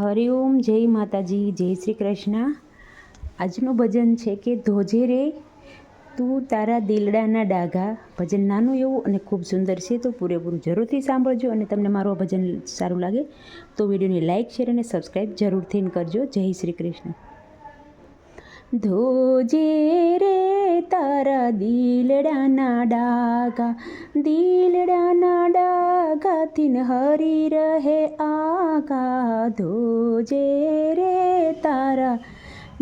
હરિઓમ જય માતાજી, જય શ્રી કૃષ્ણ. આજનું ભજન છે કે ધોજે રે તું તારા દિલડાના ડાઘા. ભજન નાનું એવું અને ખૂબ સુંદર છે, તો પૂરેપૂરું જરૂરથી સાંભળજો અને તમને મારું ભજન સારું લાગે, તો વિડીયોને લાઇક શેર અને સબસ્ક્રાઈબ જરૂરથી કરજો. જય શ્રી કૃષ્ણ. ધોજે રે તારા દિલડાના ડાગા દિલડાના ડાગાથીન હરી રહે આગા. ધોજે રે તારા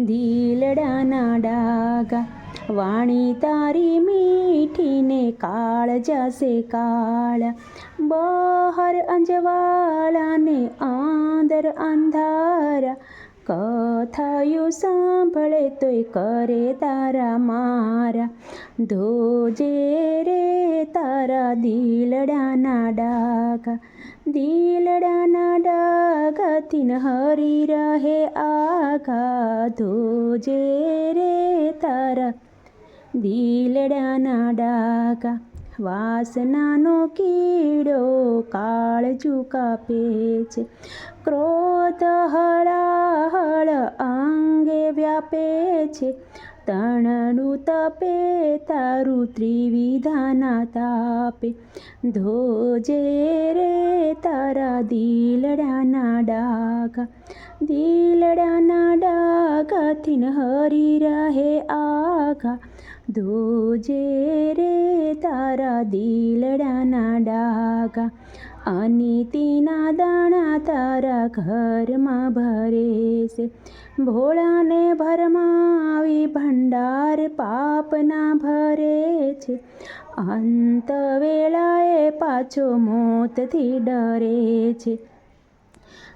દિલડાના ડાગા વાણી તારી મીઠીને કાળ જશે કાળ. બહાર અંજવાળાને આંદર અંધારા કથાયું સાંભળે તોય કરે તારા મારા. ધોજે રે તારા દિલડાના ડાગા દિલડાના ડાગાથી ન હરી રહે આઘા. ધોજે રે તારા દિલડાના ડાગા વાસનાનો કીડો કાળજુ કાપે છે. ક્રોધ હળાહળ અંગે વ્યાપે છે. તણનું તપે, તારું ત્રિવિધાના તાપે. ધોજે રે તારા દિલડાના ડાગા દિલડાના ડાગાથી હરી રહે આઘા. ધોજે રે તારા દિલડાના ડાગા અનિતિના દાણા તારા ઘરમાં ભરે છે ભોળાને ભરમાવી ભંડાર પાપના ભરે છે. અંત વેળાએ પાછો મોતથી ડરે છે.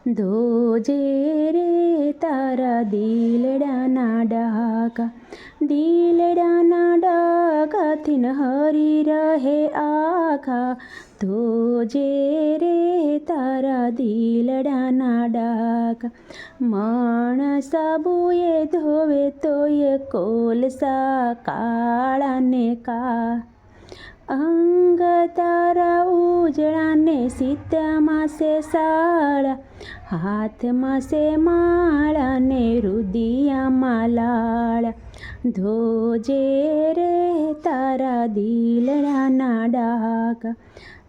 ધોજે રે તારા દિલડાના ડાકા, દિલડાના ડાકાથી ન હરી રહે આખા. ધોજે રે તારા દિલડાના ડાગા માણસ સાબુએ ધોવે તોય કોલસા કાળાને કા. અંગ તારા ઉજળાને સીતામાં સે સાળા. હાથમાં સે માળાને રુદિયામાં લાળા. ધોજે રે તારા દિલડાના ડાકા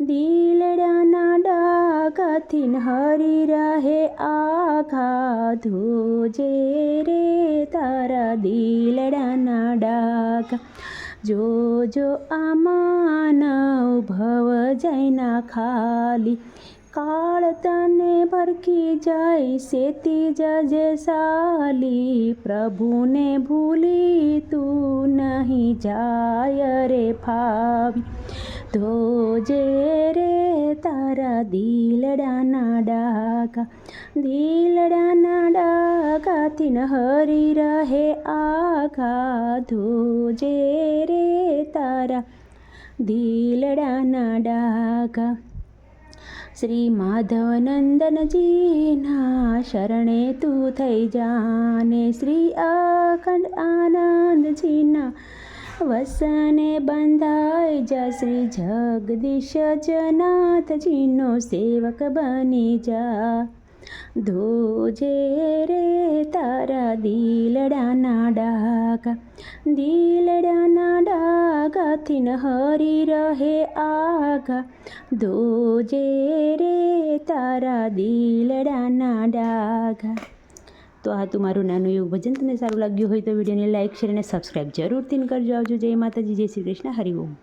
દિલડાના ડાકાથી હરી રહે આખા. ધોજે રે તારા દિલડાના ડાકા જો જો આ માનવ ભવ જૈના ખાલી. કાળ તને ભરખી જાય, સેતી જજે સાલી. પ્રભુને ભૂલી તું નહીં જાય રે ફાવી ધોજે રે તારા દિલડાના ડાગા દિલડાના ડાગાથી ન હરી રહે આઘા. ધોજે રે તારા દિલડાના ડાગા શ્રી માધવનંદનજીના શરણે તું થઈ જાને શ્રી અખંડ આનંદજીના વસને બંધાય જા શ્રી જગદીશ જનાથજીનો સેવક બની જા ધોજે રે તારા દિલડાના ડાગા દિલડાના ડાગાથી ન હરી રહે આગા ધોજે રે તારા દિલડાના ડાગા તો આ તમારું મારું નાનું એવું ભજન તમને સારું લાગ્યું હોય તો વિડીયોને લાઇક શેર અને સબસ્ક્રાઈબ જરૂરથી કરજો આવજો જય માતાજી જય શ્રી કૃષ્ણ હરિઓમ